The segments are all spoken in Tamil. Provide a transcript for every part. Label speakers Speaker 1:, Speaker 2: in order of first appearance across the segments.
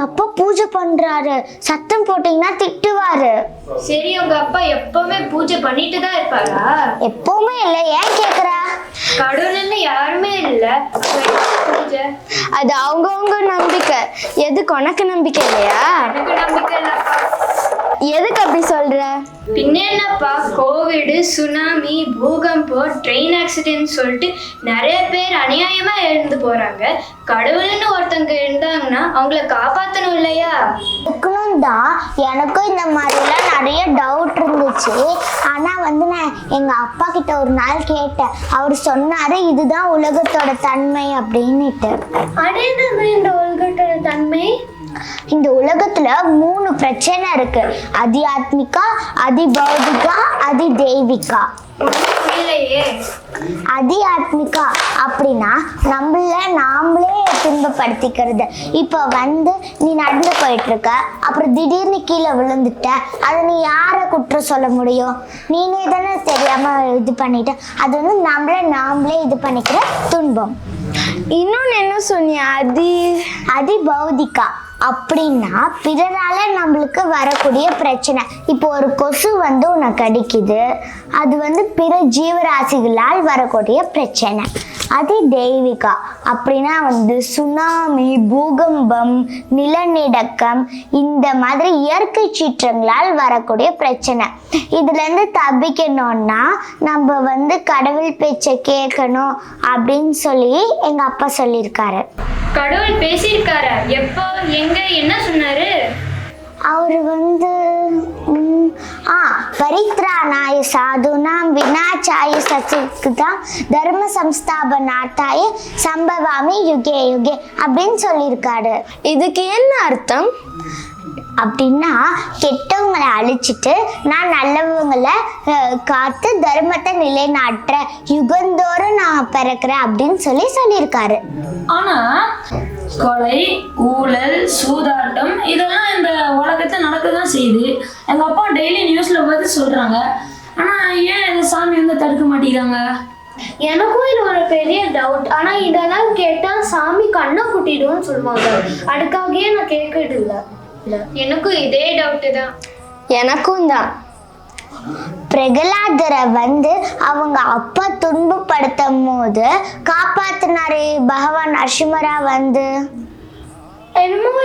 Speaker 1: அப்பா பூஜை பண்றாரு. சத்தம் போட்டீங்கன்னா திட்டுவாரு.
Speaker 2: சரி உங்க அப்பா எப்பவுமே பூஜை பண்ணிட்டு தான் இருப்பாரா?
Speaker 1: எப்பவுமே இல்லை. ஏன் கேக்குறா?
Speaker 2: கடவுள்னு யாருமே இல்ல. பூஜை.
Speaker 3: அது அவங்கவுங்க நம்பிக்கை. எதுக்கு? உனக்கு நம்பிக்கை இல்லையா?
Speaker 2: எனக்கு நம்பிக்கை இல்லப்பா.
Speaker 3: எதுக்கு அப்படி சொல்ற?
Speaker 2: பின்ன என்னப்பா? கோவிடு சுனாமி பூகம்பம் ட்ரெயின் ஆக்சிடென்ட் சொல்லிட்டு நிறைய பேர் அநியாயமா இறந்து போறாங்க. கடவுள்னு ஒருத்தங்க இருந்தாங்கன்னா அவங்கள காப்பாத்தணும் இல்லையா?
Speaker 1: இருக்கணும் தான் எனக்கும் இந்த மாதிரிலாம் நிறைய டவுட் இருந்துச்சு. ஆனா வந்து நான் எங்க அப்பா கிட்ட ஒரு நாள் கேட்டேன். அவர் சொன்னாரு இதுதான் உலகத்தோட தன்மை அப்படின்னுட்டு.
Speaker 2: அடைந்தது இந்த உலகத்தோட தன்மை?
Speaker 1: இந்த உலகத்துல மூணு பிரச்சனை இருக்கு. அதி ஆத்மிகா அதி பௌதிகா அதி தெய்வீகா அதி ஆத்மிகா அப்படின்னா நம்மள நாமளே துன்பப்படுத்திக்கிறது. இப்போ வந்து நீ நடந்து போயிட்டு இருக்க அப்புறம் திடீர்னு கீழே விழுந்துட்ட அதை நீ யாரை குற்றம் சொல்ல முடியும்? நீனே தானே தெரியாம இது பண்ணிட்ட. அது வந்து நம்மள நாமளே இது பண்ணிக்கிற துன்பம்.
Speaker 3: இன்னொன்னு என்ன சொன்னியா? அதி
Speaker 1: அதி பௌதிகா அப்படின்னா பிறரால நம்மளுக்கு வரக்கூடிய பிரச்சனை. இப்போ ஒரு கொசு வந்து உன்னை கடிக்குது. அது வந்து பிற ஜீவராசிகளால் வரக்கூடிய பிரச்சனை. அது தெய்வீகா அப்படின்னா வந்து சுனாமி பூகம்பம் நிலநடுக்கம் இந்த மாதிரி இயற்கை சீற்றங்களால் வரக்கூடிய பிரச்சனை. இதுலேருந்து தப்பிக்கணும்னா நம்ம வந்து கடவுள் பேச்சை கேட்கணும் அப்படின்னு சொல்லி எங்கள் அப்பா சொல்லியிருக்காரு.
Speaker 2: கடவுள் பேசியிருக்காரா? எப்போ எங்க என்ன சொன்னாரு?
Speaker 1: அவர் வந்து ஆ பரித்ராணாய சாதுனாம் வினாச்சாய சத்துக்கு தான் தர்ம சம்ஸ்தாபனாத்தாய சம்பவாமி யுகே யுகே அப்படின்னு சொல்லியிருக்காரு.
Speaker 3: இதுக்கு என்ன அர்த்தம்?
Speaker 1: அப்படின்னா கெட்டவங்களை அழிச்சிட்டு நான் நல்லவங்களை காத்து தர்மத்தை நிலைநாட்டுற யுகந்தோறும் நான் பிறக்கிறேன் அப்படின்னு சொல்லி சொல்லியிருக்காரு.
Speaker 4: ஆனா கொலை ஊழல் சூதாட்டம் இதெல்லாம் இந்த உலகத்துல நடக்கதான் செய்யுது. எங்க அப்பா டெய்லி நியூஸ்ல பார்த்து சொல்றாங்க. ஆனா ஏன் இந்த சாமி வந்து தடுக்க மாட்டேங்கிறாங்க?
Speaker 2: எனக்கும் இது ஒரு பெரிய டவுட் ஆனா இதெல்லாம் கேட்டா சாமி கண்ணை குட்டிடும்னு சொல்லுவாங்க. அதுக்காகவே நான் கேட்கறது இல்ல எனக்கும் இதே டவுட் தான்.
Speaker 3: எனக்கும் தான்.
Speaker 1: பிரகலாதரை வந்து அவங்க அப்பா துன்பப்படுத்தும் போது காப்பாத்தினாரு பகவான் அர்ஷுமரா வந்து.
Speaker 2: என்னமோ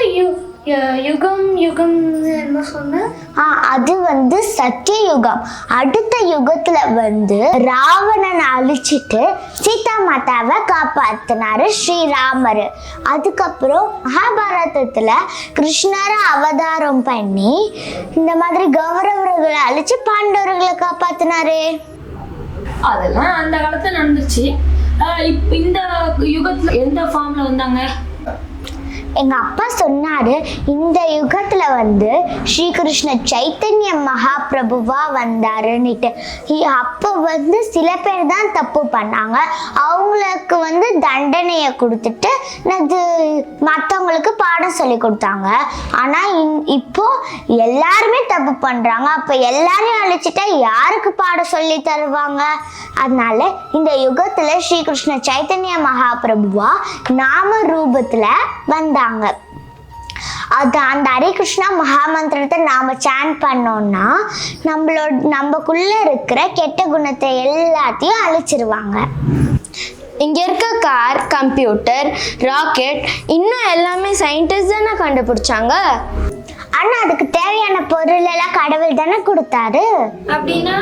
Speaker 2: யுகம் யுகம் என்ன சொன்ன?
Speaker 1: ஆ அது வந்து சத்தியயுகம் அடுத்த யுகத்துல வந்து ராவணனை அழிச்சிட்டு சீதா மாதாவை காப்பாத்தினாரு ஸ்ரீராமர். அதுக்கப்புறம் மகாபாரதத்துல கிருஷ்ணரை அவதாரம் பண்ணி இந்த மாதிரி கௌரவர்களை அழிச்சு பாண்டவர்களை காப்பாத்தினாரு.
Speaker 4: அதெல்லாம் அந்த காலத்துல நடந்துச்சு. இந்த யுகத்துல எந்த ஃபார்ம்ல வந்தாங்க?
Speaker 1: எங்க அப்பா சொன்னாரு இந்த யுகத்துல வந்து ஸ்ரீகிருஷ்ண சைத்தன்ய மகாபிரபுவா வந்தாருன்னுட்டு. அப்போ வந்து சில பேர் தான் தப்பு பண்ணாங்க. அவங்களுக்கு வந்து தண்டனையை கொடுத்துட்டு அது மற்றவங்களுக்கு பாடம் சொல்லி கொடுத்தாங்க. ஆனா இன்- இப்போ எல்லாருமே தப்பு பண்றாங்க. அப்ப எல்லாரையும் அழிச்சிட்டா யாருக்கு பாடம் சொல்லி தருவாங்க? அதனால இந்த யுகத்துல ஸ்ரீகிருஷ்ண சைத்தன்ய மகாபிரபுவா நாம ரூபத்துல வந்தாங்க அது அந்த ஹரே கிருஷ்ணா மகாமந்திரத்தை நாம் சாண்ட் பண்ணோம்னா நம்மளோட நம்மக்குள்ளே இருக்கிற கெட்ட குணத்தை எல்லாத்தையும் அழிச்சிருவாங்க.
Speaker 3: இங்கே இருக்க கார் கம்ப்யூட்டர் ராக்கெட் இன்னும் எல்லாமே சயின்டிஸ்ட் தானே கண்டுபிடிச்சாங்க?
Speaker 1: ஆனால் அதுக்கு தேவையான பொருள் எல்லாம் கடவுள் தானே கொடுத்தாரு?
Speaker 2: அப்படின்னா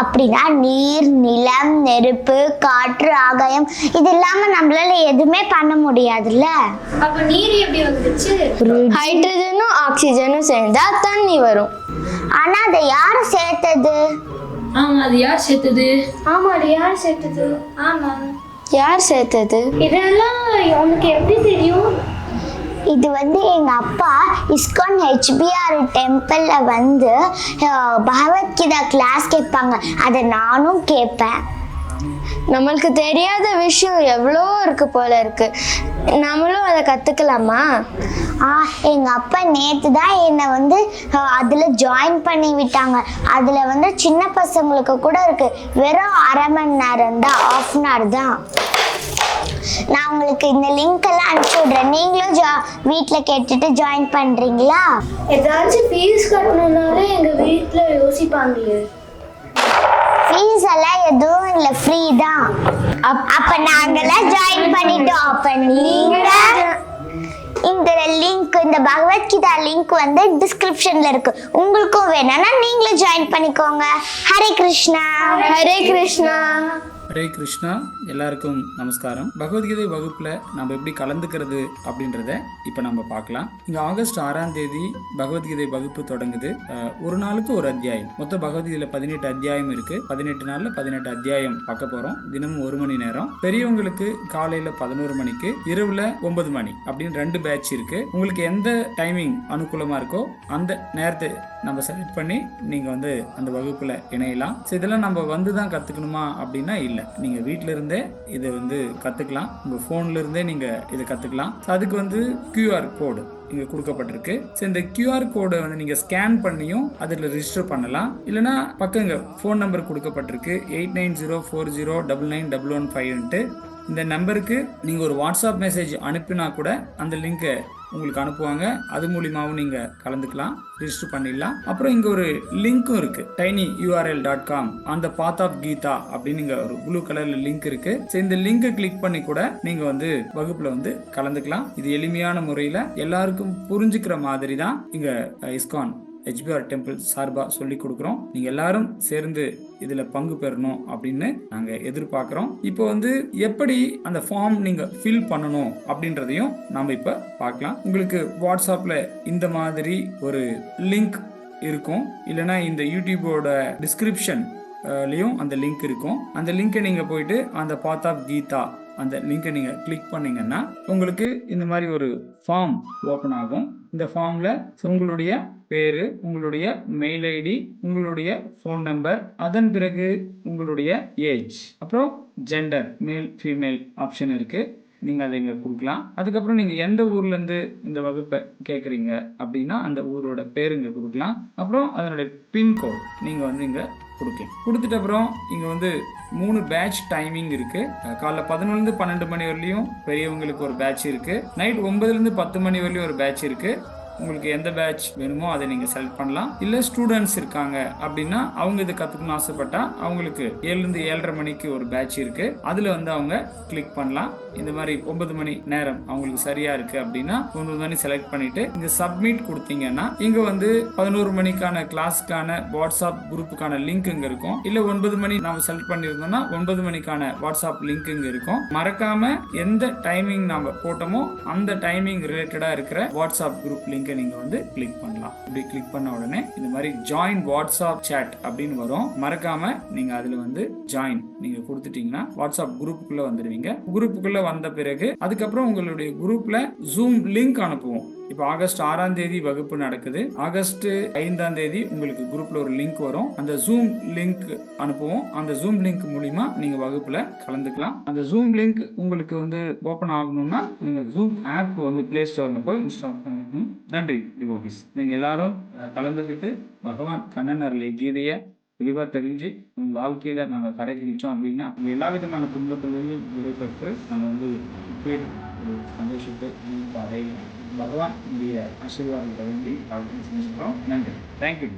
Speaker 1: அப்படின்னா நீர் நிலம் நெருப்பு காற்று ஆகாயம் இது இல்லாம நம்மளால எதுவுமே பண்ண முடியாதுல்ல?
Speaker 2: அப்ப நீர் எப்படி வந்துச்சு
Speaker 3: ஹைட்ரஜனும் ஆக்சிஜனும் சேர்ந்தா தண்ணி வரும்.
Speaker 1: ஆனா அதை யாரு சேர்த்தது?
Speaker 4: ஆமா அது யார் சேர்த்தது?
Speaker 2: ஆமா அது யார் சேர்த்தது? ஆமா.
Speaker 3: யார் சேர்த்தது?
Speaker 2: இதெல்லாம் உனக்கு எப்படி தெரியும்?
Speaker 1: இது வந்து எங்கள் அப்பா இஸ்கான் ஹெச்பிஆர் டெம்பிளில் வந்து பகவத்கீதா கிளாஸ் கேட்பாங்க. அதை நானும் கேட்பேன்.
Speaker 3: நம்மளுக்கு தெரியாத விஷயம் எவ்வளோ இருக்கு போல இருக்கு. நம்மளும் அதை கற்றுக்கலாமா
Speaker 1: ஆ எங்கள் அப்பா நேற்று தான் என்னை வந்து அதில் ஜாயின் பண்ணி விட்டாங்க. அதில் வந்து சின்ன பசங்களுக்கு கூட இருக்குது வெறும் அரை மணி நேரம் தான் ஆஃப் அன் ஹவர் தான். நான் உங்களுக்கு இந்த லிங்க் எல்லாம் அனுப்பிச்சி விடுறேன். நீங்களும் ஜா வீட்டில் கேட்டுட்டு ஜாயின் பண்ணுறீங்களா
Speaker 2: ஏதாச்சும் ஃபீஸ் கட்டணும்னாலே எங்கள் வீட்டில் யோசிப்பாங்களே.
Speaker 1: ஃபீஸ் எல்லாம் எதுவும் இல்லை ஃப்ரீ தான். அப்ப நாங்கெல்லாம் ஜாயின் பண்ணிட்டோம். அப்ப நீங்க இந்த லிங்க் இந்த பகவத்கீதா லிங்க் வந்து டிஸ்கிரிப்ஷன்ல இருக்கு. உங்களுக்கும் வேணும்னா நீங்களும் ஜாயின் பண்ணிக்கோங்க. ஹரே கிருஷ்ணா.
Speaker 3: ஹரே கிருஷ்ணா.
Speaker 5: ஹரே கிருஷ்ணா எல்லாருக்கும் நமஸ்காரம். பகவத்கீதை வகுப்பில் நம்ம எப்படி கலந்துக்கிறது அப்படின்றத இப்போ நம்ம பார்க்கலாம். இங்கே ஆகஸ்ட் ஆறாம் தேதி பகவத்கீதை வகுப்பு தொடங்குது. ஒரு நாளுக்கு ஒரு அத்தியாயம். மொத்தம் பகவத்கீதையில் பதினெட்டு அத்தியாயம் இருக்கு. பதினெட்டு நாளில் பதினெட்டு அத்தியாயம் பார்க்க போகிறோம் தினமும் ஒரு மணி நேரம். பெரியவங்களுக்கு காலையில் பதினோரு மணிக்கு இரவில் ஒன்பது மணி அப்படின்னு ரெண்டு பேட்ச் இருக்கு. உங்களுக்கு எந்த டைமிங் அனுகூலமாக இருக்கோ அந்த நேரத்தை நம்ம செலக்ட் பண்ணி நீங்கள் வந்து அந்த வகுப்பில் இணையலாம். ஸோ இதெல்லாம் நம்ம வந்து தான் கற்றுக்கணுமா அப்படின்னா இல்லை. நீங்கள் வீட்டில் இருந்தே இதை வந்து கற்றுக்கலாம் உங்கள் ஃபோன்லேருந்தே நீங்கள் இதை கற்றுக்கலாம் அதுக்கு வந்து கியூஆர் கோடு இங்கே கொடுக்கப்பட்டிருக்கு. ஸோ இந்த கியூஆர் கோடை வந்து நீங்கள் ஸ்கேன் பண்ணியும் அதில் ரிஜிஸ்டர் பண்ணலாம். இல்லைனா பக்கங்க ஃபோன் நம்பர் கொடுக்கப்பட்டிருக்கு. Eight nine zero four zero double nine double one ஃபைவ்ன்ட்டு இந்த நம்பருக்கு நீங்கள் ஒரு வாட்ஸ்அப் மெசேஜ் அனுப்பினா கூட அந்த லிங்கை உங்களுக்கு அனுப்புவாங்க. அது மூலியமாகவும் நீங்கள் கலந்துக்கலாம் ரிஜிஸ்டர் பண்ணிடலாம். அப்புறம் இங்கே ஒரு லிங்க்கும் இருக்குது டைனி யூஆர்எல் டாட் காம் அந்த பாத் ஆஃப் கீதா அப்படின்னு இங்கே ஒரு ப்ளூ கலரில் லிங்க் இருக்குது ஸோ இந்த லிங்கை கிளிக் பண்ணி கூட நீங்கள் வந்து வகுப்பில் வந்து கலந்துக்கலாம். இது எளிமையான முறையில் எல்லாருக்கும் புரிஞ்சுக்கிற மாதிரி தான் இங்கே இஸ்கான் ஹெச்பிஆர் டெம்பிள் சார்பாக சொல்லி கொடுக்குறோம். நீங்கள் எல்லாரும் சேர்ந்து இதில் பங்கு பெறணும் அப்படின்னு நாங்கள் எதிர்பார்க்குறோம். இப்போ வந்து எப்படி அந்த ஃபார்ம் நீங்கள் ஃபில் பண்ணணும் அப்படின்றதையும் நாம் இப்போ பார்க்கலாம். உங்களுக்கு வாட்ஸ்அப்பில் இந்த மாதிரி ஒரு லிங்க் இருக்கும். இல்லைன்னா இந்த யூடியூபோட டிஸ்கிரிப்ஷன் லையும் அந்த லிங்க் இருக்கும். அந்த லிங்கை நீங்கள் போயிட்டு அந்த பாத் ஆஃப் கீதா அந்த லிங்கை நீங்கள் கிளிக் பண்ணீங்கன்னா உங்களுக்கு இந்த மாதிரி ஒரு ஃபார்ம் ஓப்பன் ஆகும். இந்த ஃபார்மில் உங்களுடைய பேர் உங்களுடைய மெயில் ஐடி உங்களுடைய ஃபோன் நம்பர் அதன் பிறகு உங்களுடைய ஏஜ் அப்புறம் ஜெண்டர் மேல் ஃபீமேல் ஆப்ஷன் இருக்குது நீங்கள் அதை இங்கே கொடுக்கலாம். அதுக்கப்புறம் நீங்கள் எந்த ஊர்லேருந்து இந்த வகுப்பை கேட்குறீங்க அப்படின்னா அந்த ஊரோட பேர் இங்கே கொடுக்கலாம். அப்புறம் அதனுடைய பின்கோட் நீங்கள் வந்து இங்கே கொடுக்கேன். கொடுத்துட்ட அப்புறம் இங்கே வந்து மூணு பேட்ச் டைமிங் இருக்குது காலைல பதினொன்று பன்னெண்டு மணி வரலையும் பெரியவங்களுக்கு ஒரு பேட்ச் இருக்குது நைட் ஒன்பதுலேருந்து பத்து மணி வரலையும் ஒரு பேட்ச் இருக்குது உங்களுக்கு எந்த பேட்ச் வேணுமோ அதை நீங்கள் செலக்ட் பண்ணலாம். இல்லை ஸ்டூடெண்ட்ஸ் இருக்காங்க அப்படின்னா அவங்க இதை கற்றுக்கணும்னு ஆசைப்பட்டா அவங்களுக்கு ஏழுலேருந்து ஏழரை மணிக்கு ஒரு பேட்ச் இருக்குது அதில் வந்து அவங்க கிளிக் பண்ணலாம். இந்த மாதிரி ஒன்பது மணி நேரம் அவங்களுக்கு சரியாக இருக்குது அப்படின்னா ஒன்பது மணி செலக்ட் பண்ணிவிட்டு இங்கே சப்மிட் கொடுத்தீங்கன்னா இங்கே வந்து பதினோரு மணிக்கான கிளாஸுக்கான வாட்ஸ்அப் குரூப்புக்கான லிங்க் இங்கே இருக்கும். இல்லை ஒன்பது மணி நாம் செலக்ட் பண்ணியிருந்தோம்னா ஒன்பது மணிக்கான வாட்ஸ்அப் லிங்க் இங்கே இருக்கும். மறக்காமல் எந்த டைமிங் நாம் போட்டோமோ அந்த டைமிங் ரிலேட்டடாக இருக்கிற வாட்ஸ்அப் குரூப் லிங்க் நீங்கள் வந்து கிளிக் பண்ணலாம். இப்படி கிளிக் பண்ண உடனே இந்த மாதிரி ஜாயின் வாட்ஸ்அப் சேட் அப்படின்னு வரும். மறக்காம நீங்கள் அதில் வந்து ஜாயின் நீங்கள் கொடுத்துட்டீங்கன்னா வாட்ஸ்அப் குரூப்புக்குள்ளே வந்துடுவீங்க. குரூப்புக்குள்ளே வந்த பிறகு அதுக்கப்புறம் உங்களுடைய குரூப்பில் ஜூம் லிங்க் அனுப்புவோம். இப்போ ஆகஸ்ட் ஆறாம் தேதி வகுப்பு நடக்குது. ஆகஸ்ட் ஐந்தாம் தேதி உங்களுக்கு குரூப்ல ஒரு லிங்க் வரும். அந்த ஜூம் லிங்க் அனுப்புவோம். அந்த ஜூம் லிங்க் மூலிமா நீங்க வகுப்புல கலந்துக்கலாம். அந்த ஜூம் லிங்க் உங்களுக்கு வந்து ஓபன் ஆகணும்னா நீங்க ஜூம் ஆப் வந்து பிளே ஸ்டோர்ல போய் இன்ஸ்டால் நன்றி டிவோகிஸ் நீங்கள் எல்லாரும் கலந்துக்கிட்டு பகவான் கண்ணன் அருளை கீதையை தெளிவாக தெரிஞ்சு உங்க வாழ்க்கையில நாங்கள் கடைபிடிச்சோம் அப்படின்னா உங்க எல்லா விதமான துன்பத்திலையும் விடைபெற்று நம்ம வந்து சந்தோஷத்தை மீண்டும் பகவான் உடைய ஆசீர்வாதத்தை வேண்டி அப்படின்னு செஞ்சுக்கிறோம். நன்றி. தேங்க்யூ